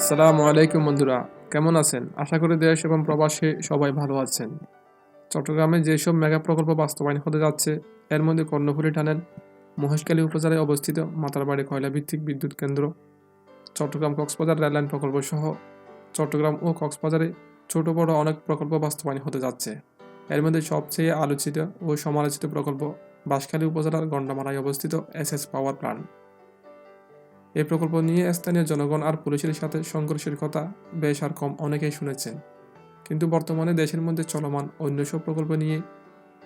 আসসালামু আলাইকুম বন্ধুরা, কেমন আছেন? আশা করি দেশ এবং প্রবাসে সবাই ভালো আছেন। চট্টগ্রামে যেসব মেগা প্রকল্প বাস্তবায়ন হতে যাচ্ছে, এর মধ্যে কর্ণফুলী টানেল, মহেশখালী উপজেলায় অবস্থিত মাতারবাড়ি কয়লা ভিত্তিক বিদ্যুৎ কেন্দ্র, চট্টগ্রাম কক্সবাজার রেললাইন প্রকল্প সহ চট্টগ্রাম ও কক্সবাজারে ছোট বড় অনেক প্রকল্প বাস্তবায়ন হতে যাচ্ছে। এর মধ্যে সবচেয়ে আলোচিত ও সমালোচিত প্রকল্প বাঁশখালী উপজেলার গন্ডামারায় অবস্থিত এস এস পাওয়ার প্ল্যান্ট এই প্রকল্প নিয়ে স্থানীয় জনগণ আর পুলিশের সাথে সংঘর্ষের কথা বেশ আর কম অনেকেই শুনেছেন। কিন্তু বর্তমানে দেশের মধ্যে চলমান অন্য সব প্রকল্প নিয়ে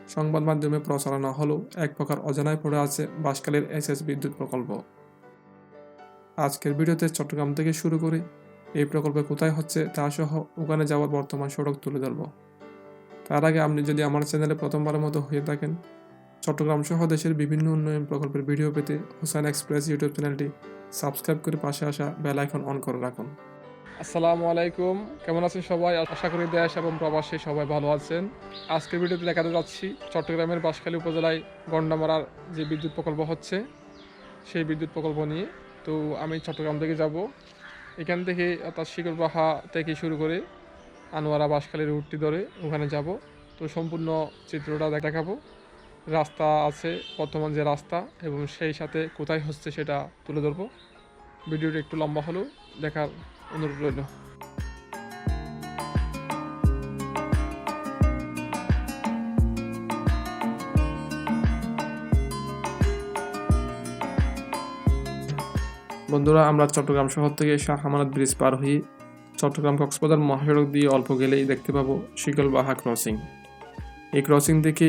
সংবাদ মাধ্যমে প্রচারণা হলেও এক প্রকার অজানায় পড়ে আছে বাঁশখালীর এস এস বিদ্যুৎ প্রকল্প। আজকের ভিডিওতে চট্টগ্রাম থেকে শুরু করে এই প্রকল্প কোথায় হচ্ছে তা সহ ওখানে যাওয়ার বর্তমান সড়ক তুলে ধরব। তার আগে আপনি যদি আমার চ্যানেলে প্রথমবারের মতো হয়ে থাকেন চট্টগ্রাম সহ দেশের বিভিন্ন উন্নয়ন প্রকল্পের ভিডিও পেতে হোসেন এক্সপ্রেস ইউটিউব চ্যানেলটি সাবস্ক্রাইব করে পাশে আসা বেল আইকন অন করে রাখুন। আসসালামু আলাইকুম। কেমন আছেন সবাই? আশা করি দেশ এবং প্রবাসী সবাই ভালো আছেন। আজকের ভিডিওতে দেখাতে যাচ্ছি চট্টগ্রামের বাঁশখালী উপজেলায় গন্ডামারার যে বিদ্যুৎ প্রকল্প হচ্ছে, সেই বিদ্যুৎ প্রকল্প নিয়ে। তো আমি চট্টগ্রাম থেকে যাব। এখান থেকে অর্থাৎ শিকরবাহা থেকে শুরু করে আনোয়ারা বাঁশখালী রুটটি ধরে ওখানে যাব। তো সম্পূর্ণ চিত্রটা দেখাবো। রাস্তা আছে, বর্তমান যে রাস্তা, এবং সেই সাথে কোথায় হচ্ছে সেটা তুলে ধরবো। ভিডিওটা একটু লম্বা হলেও দেখার অনুরোধ রইল। বন্ধুরা, আমরা চট্টগ্রাম শহর থেকে শাহ আমানত ব্রিজ পার হয়ে চট্টগ্রাম কক্সবাজার মহাসড়ক দিয়ে অল্প গেলেই দেখতে পাবো শিকলবাহা ক্রসিং। এই ক্রসিং থেকে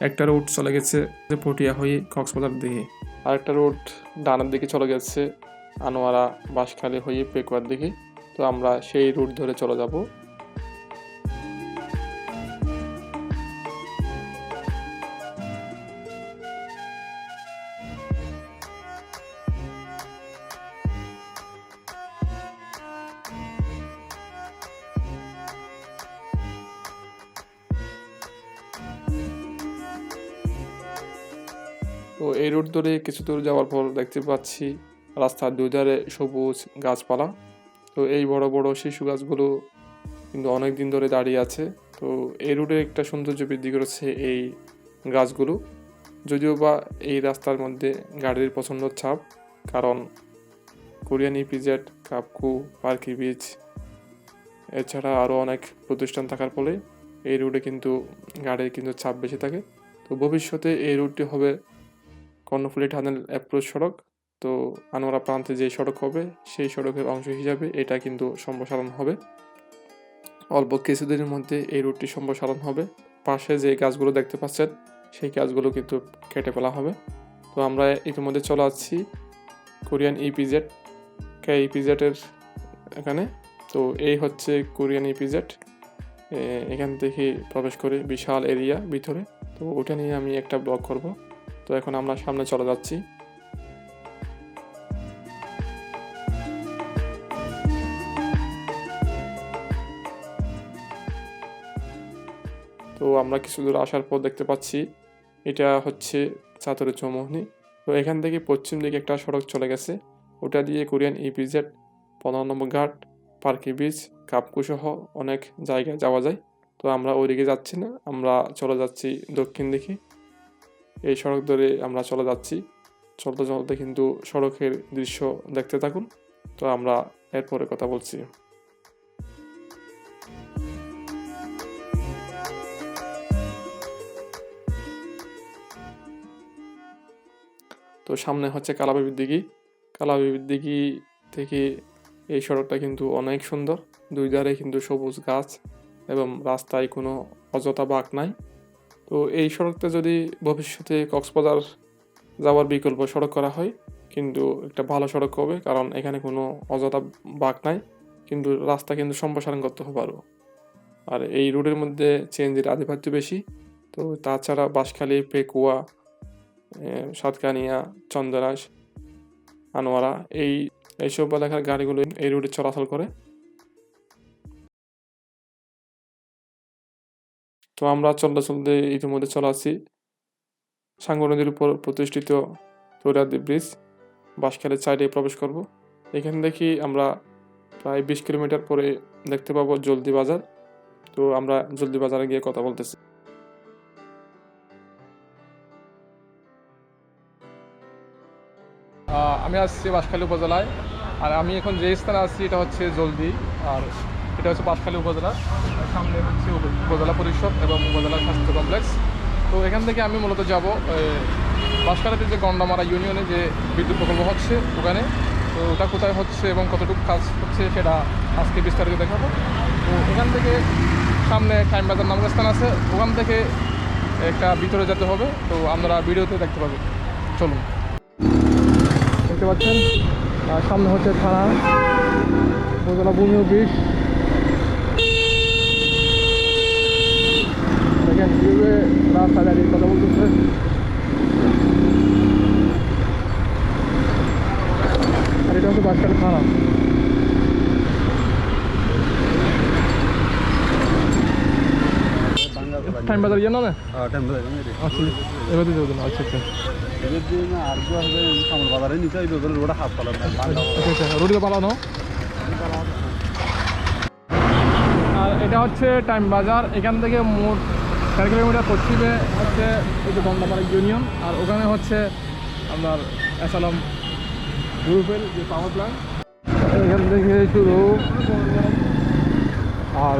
একটা রোড চলে গেছে পটিয়া হয়ে কক্সবাজার দিকে। আর একটা রুট ডানার দিকে চলে গেছে আনোয়ারা বাঁশখালী হয়ে পেকুয়ার দিকে। তো আমরা সেই রুট ধরে চলে যাব। তো এই রুট ধরে কিছু দূর যাওয়ার পর দেখতে পাচ্ছি রাস্তার দুই ধারে সবুজ গাছপালা। তো এই বড় বড় শিশু গাছগুলো কিন্তু অনেক দিন ধরে দাঁড়িয়ে আছে। তো এই রুটের একটা সৌন্দর্য বৃদ্ধি করেছে এই গাছগুলো। যদিও বা এই রাস্তার মধ্যে গাড়ির পছন্দ ছাপ কারণ Korean EPZ, KAFCO, Parki beach এছাড়া আরও অনেক প্রতিষ্ঠান থাকার ফলে এই রুটে কিন্তু গাড়ির কিন্তু চাপ বেশি থাকে। তো ভবিষ্যতে এই রুটটি হবে কর্ণফুলী টানেল অ্যাপ্রোচ সড়ক। তো আনোয়ারা প্রান্তে যে সড়ক হবে, সেই সড়কের অংশ হিসাবে এটা কিন্তু সম্প্রসারণ হবে। অল্প কিছুদিনের মধ্যে এই রুটটি সম্প্রসারণ হবে। পাশে যে গাছগুলো দেখতে পাচ্ছেন, সেই গাছগুলো কিন্তু কেটে ফেলা হবে। তো আমরা ইতিমধ্যে চলে আসছি কোরিয়ান ইপিজেড কে ইপিজেডের এখানে। তো এই হচ্ছে কোরিয়ান ইপিজেড এখান থেকে প্রবেশ করে বিশাল এরিয়া ভিতরে। তো ওটা নিয়ে আমি একটা ব্লগ করব। তো এখন আমরা সামনে চলে যাচ্ছি। তো আমরা কিছু দূর আসার পর দেখতে পাচ্ছি, এটা হচ্ছে চাতরের চৌমোহনী। তো এখান থেকে পশ্চিম দিকে একটা সড়ক চলে গেছে। ওটা দিয়ে কোরিয়ান ইপিজেড, পনেরো নম্বর ঘাট, পার্কি বিচ, কাপকু সহ অনেক জায়গায় যাওয়া যায়। তো আমরা ওইদিকে যাচ্ছি না, আমরা চলে যাচ্ছি দক্ষিণ দিকে। এই সড়ক ধরে আমরা চলে যাচ্ছি। চলতে চলতে কিন্তু সড়কের দৃশ্য দেখতে থাকুন। তো আমরা এরপরে কথা বলছি। তো সামনে হচ্ছে কালাবিবির দিঘি কালাবিবির দিঘি থেকে এই সড়কটা কিন্তু অনেক সুন্দর। দুই ধারে কিন্তু সবুজ গাছ এবং রাস্তায় কোনো অযথা বাঁক নাই। তো এই সড়কটা যদি ভবিষ্যতে কক্সবাজার যাওয়ার বিকল্প সড়ক করা হয়, কিন্তু একটা ভালো সড়ক হবে, কারণ এখানে কোনো অযথা বাঘ নাই, কিন্তু রাস্তা কিন্তু সম্প্রসারণ করতে আরও আর এই রোডের মধ্যে চেঞ্জের আধিপত্য বেশি, তো তাছাড়া বাঁশখালী, পেকুয়া সাতকানিয়া চন্দনাস আনোয়ারা, এই এইসব এলাকার গাড়িগুলো এই রুটে চলাচল করে। তো আমরা চলতে চলতে ইতিমধ্যে চলে আসি সাঙ্গ নদীর উপর প্রতিষ্ঠিত তৈরাদি ব্রিজ বাঁশখালের সাইডে প্রবেশ করব। এখান থেকে আমরা প্রায় বিশ কিলোমিটার পরে দেখতে পাবো জলদি বাজার। তো আমরা জলদি বাজারে গিয়ে কথা বলতেছি। আমি আসছি বাঁশখালী উপজেলায়। আর আমি এখন যে স্থানে আছি, এটা হচ্ছে জলদি। আর এটা হচ্ছে বাঁশখালী উপজেলা, সামনে হচ্ছে উপ- উপজেলা পরিষদ এবং উপজেলা স্বাস্থ্য কমপ্লেক্স। তো এখান থেকে আমি মূলত যাব বাঁশখালীতে যে গন্ডামারা ইউনিয়নে যে বিদ্যুৎ প্রকল্প হচ্ছে ওখানে। তো ওটা কোথায় হচ্ছে এবং কতটুকু কাজ হচ্ছে সেটা আজকে বিস্তারিত দেখাবো। তো এখান থেকে সামনে টাইম বাজার নামক স্থান আছে, ওখান থেকে একটা ভিতরে যেতে হবে। তো আপনারা ভিডিওতে দেখতে পাবেন। চলুন। দেখতে পাচ্ছেন সামনে হচ্ছে থানা, উপজেলা ভূমি অফিস। দেখেন কীভাবে রাস্তা দাঁড়িয়ে কথা বলতেছে আর এটা হচ্ছে বাসকাল থানা টাইম বাজার ইয়ে না না এবার দিতে হবে না আচ্ছা আচ্ছা আচ্ছা পালানো আর এটা হচ্ছে টাইম বাজার এখান থেকে মোট চার কিলোমিটার পশ্চিমে হচ্ছে এই যে দণ্ডাপাড়া ইউনিয়ন, আর ওখানে হচ্ছে আপনার অ্যাসালাম গ্রুপের যে পাওয়ার প্ল্যান্ট এখান থেকে শুরু আর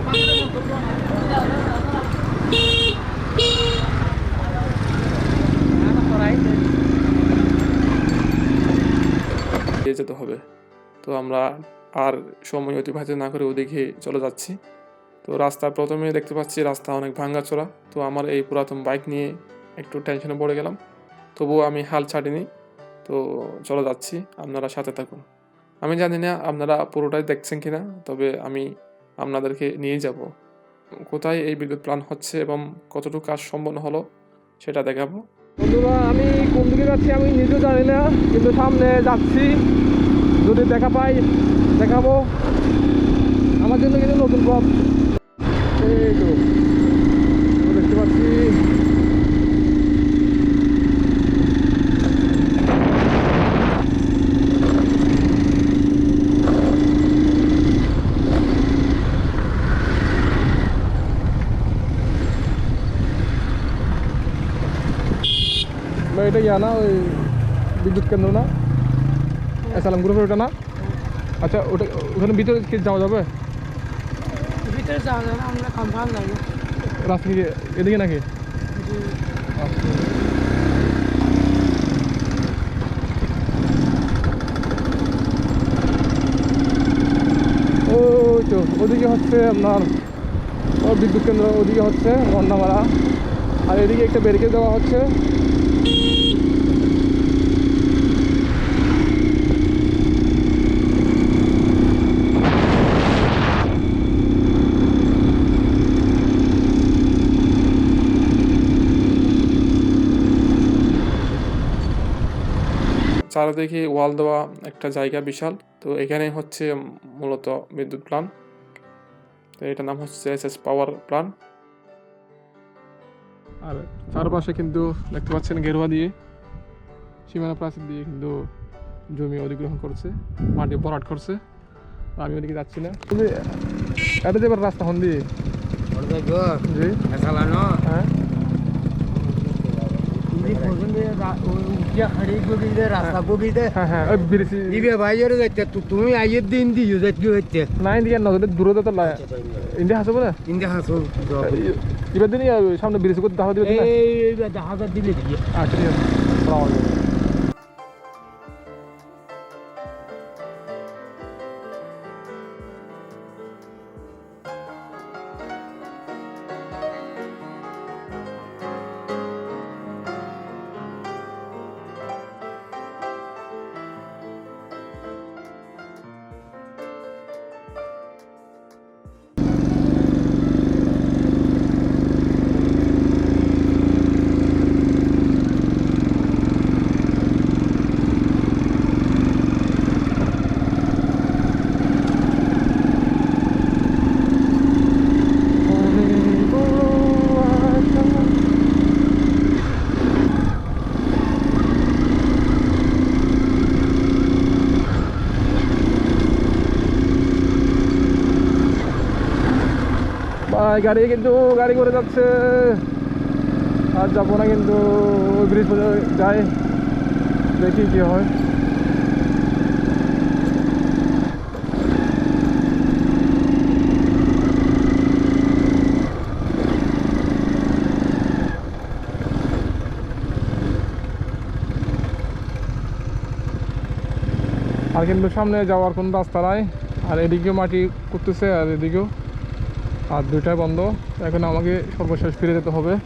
যেতে হবে। তো আমরা আর সময় অতিবাহিত না করে ওদিকে চলে যাচ্ছি। তো রাস্তা প্রথমে দেখতে পাচ্ছি রাস্তা অনেক ভাঙ্গাচোরা। তো আমার এই পুরাতন বাইক নিয়ে একটু টেনশনে পড়ে গেলাম। তবুও আমি হাল ছাড়িনি। তো চলে যাচ্ছি, আপনারা সাথে থাকুন। আমি জানি না আপনারা পুরোটাই দেখছেন কিনা, তবে আমি আপনাদেরকে নিয়ে যাব। কোথায় এই বিদ্যুৎ প্ল্যান হচ্ছে এবং কতটুকু কাজ সম্পন্ন হলো, সেটা দেখাবো। বন্ধুরা, আমি কোন দিকে যাচ্ছি আমি নিজেও জানি না, কিন্তু সামনে যাচ্ছি। যদি দেখা পাই, দেখাবো। আমার জন্য কিন্তু নতুন পথ। এই তো তো দেখতে পাচ্ছি বা এটা ইয়া না ওই বিদ্যুৎ কেন্দ্র না এসালাম গ্রুপের ওটা না আচ্ছা ওটা ওখানে ভিতরে কি যাওয়া যাবে না, আমরা কনফার্ম রাস্তা এদিকে নাকি? ওই তো ওদিকে হচ্ছে আপনার বিদ্যুৎ কেন্দ্র ওদিকে হচ্ছে গন্ডামারা আর এদিকে একটা ব্যারিকেড দেওয়া হচ্ছে। চারিদিকে ওয়াল দেওয়া একটা জায়গা বিশাল। তো এখানে হচ্ছে মূলত বিদ্যুৎ প্লান। তো এটার নাম হচ্ছে এস এস পাওয়ার প্লান। আর চারপাশে কিন্তু দেখতে পাচ্ছেন গেরুয়া দিয়ে সীমানা প্রাচীর দিয়ে কিন্তু জমি অধিগ্রহণ করছে মাটি ভরাট করছে। আমি ওদিকে যাচ্ছি না। এটা যাবার রাস্তা হন দিয়ে জি। হ্যাঁ রাস্তা বগিতে হ্যাঁ হ্যাঁ ওই বিরিশি দিবে বাইরে যাইতে তু- তুমি আইয়ের দিন দিও যাইতে হইতে নাই দিকে নজরে দূরে তো ইন্ডিয়া হাসবো না ইন্দে হাসো এবার দিনই সামনে ব্রিজ করতে দেখা দিবে না এই হাজার দিলে আচ্ছা ঠিক আছে। ভাই, গাড়ি কিন্তু, গাড়ি করে যাচ্ছে। আর যাব না কিন্তু ব্রিজ পর্যন্ত যাই দেখি কি হয়। আর কিন্তু সামনে যাওয়ার কোনো রাস্তা নাই। আর এদিকেও মাটি করতেছে আর এদিকেও আর দুইটাই বন্ধ। এখন আমাকে সর্বশেষ ফিরে যেতে হবে।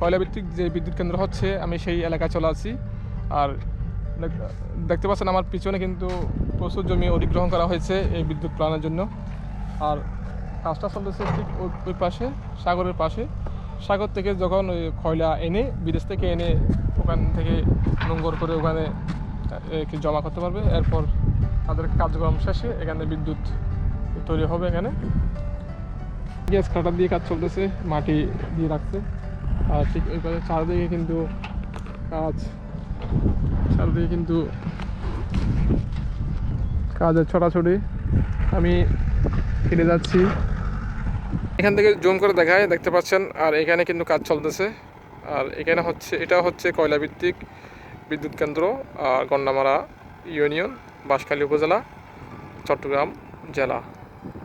কয়লা ভিত্তিক যে বিদ্যুৎ কেন্দ্র হচ্ছে, আমি সেই এলাকায় চলে আসি আর দেখতে পাচ্ছেন আমার পিছনে কিন্তু প্রচুর জমি অধিগ্রহণ করা হয়েছে এই বিদ্যুৎ প্লানের জন্য। আর কাজটা চলতেছে ঠিক ওই- পাশে, সাগরের পাশে। সাগর থেকে যখন ওই কয়লা এনে, বিদেশ থেকে এনে ওখান থেকে নোংর করে ওখানে জমা করতে পারবে। এরপর তাদের কার্যক্রম শেষে এখানে বিদ্যুৎ তৈরি হবে এখানে। গ্যাস কাটার দিয়ে কাজ চলতেছে, মাটি দিয়ে রাখছে। আর ঠিক ওই পাশে চারদিকে কিন্তু কাজ। চারদিকে কিন্তু কাজের ছড়াছড়ি। আমি ফিরে যাচ্ছি। এখান থেকে জুম করে দেখায়, দেখতে পাচ্ছেন। আর এখানে কিন্তু কাজ চলতেছে। আর এখানে হচ্ছে, এটা হচ্ছে কয়লা ভিত্তিক বিদ্যুৎ কেন্দ্র আর গন্ডামারা ইউনিয়ন, বাঁশখালী উপজেলা, চট্টগ্রাম জেলা।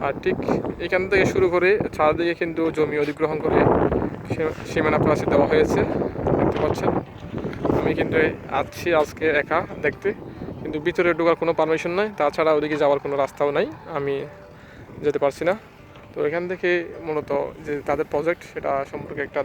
আর ঠিক এখান থেকে শুরু করে চারদিকে কিন্তু জমি অধিগ্রহণ করে সীমানা প্রাচীর দেওয়া হয়েছে, দেখতে পাচ্ছেন। আমি কিন্তু আছি আজকে একা দেখতে, কিন্তু ভিতরে ঢোকার কোনো পারমিশন নাই, তাছাড়া ওদিকে যাওয়ার কোনো রাস্তাও নাই, আমি যেতে পারছি না। তো এখান থেকে মূলত যে তাদের প্রজেক্ট সেটা সম্পর্কে একটা